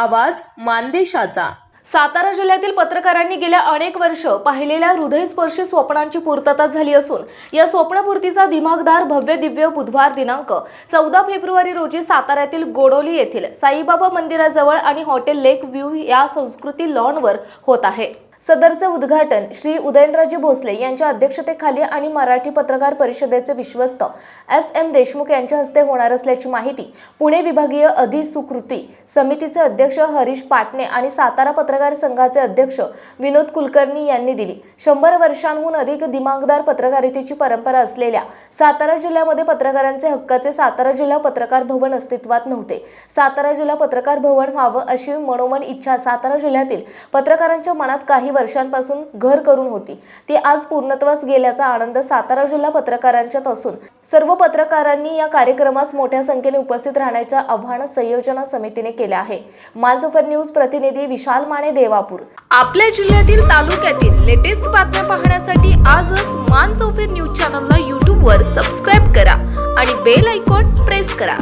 आवाज मानदेशाचा. सातारा जिल्ह्यातील पत्रकारांनी गेल्या अनेक वर्ष पाहिलेल्या हृदयस्पर्शी स्वप्नांची पूर्तता झाली असून या स्वप्नपूर्तीचा दिमागदार भव्य दिव्य बुधवार दिनांक चौदा फेब्रुवारी रोजी साताऱ्यातील गोडोली येथील साईबाबा मंदिराजवळ आणि हॉटेल लेक व्ह्यू या संस्कृती लॉनवर होत आहे. सदरचे उद्घाटन श्री उदयनराजे भोसले यांच्या अध्यक्षतेखाली आणि मराठी पत्रकार परिषदेचे विश्वस्त एस एम देशमुख यांच्या हस्ते होणार असल्याची माहिती पुणे विभागीय अधिसुकृती समितीचे अध्यक्ष हरीश पाटणे आणि सातारा पत्रकार संघाचे अध्यक्ष विनोद कुलकर्णी यांनी दिली. शंभर वर्षांहून अधिक दिमागदार पत्रकारितेची परंपरा असलेल्या सातारा जिल्ह्यामध्ये पत्रकारांचे हक्काचे सातारा जिल्हा पत्रकार भवन अस्तित्वात नव्हते. सातारा जिल्हा पत्रकार भवन व्हावं अशी मनोमन इच्छा सातारा जिल्ह्यातील पत्रकारांच्या मनात काही वर्षांपासून घर करून होती. ती आज पूर्णत्वास गेल्याचा आनंद सातारा जिल्हा पत्रकारांच्यात असून सर्व पत्रकारांनी या कार्यक्रमास मोठ्या संख्येने उपस्थित राहण्याच्या आव्हान संयोजना समितीने केले आहे. मानसोफर न्यूज प्रतिनिधी विशाल माने देवापूर. आपल्या जिल्ह्यातील तालुक्यातील लेटेस्ट बातम्या पाहण्यासाठी आजच मान चौफेर न्यूज चॅनलला यूट्यूबवर सबस्क्राईब करा आणि बेल आयकॉन प्रेस करा.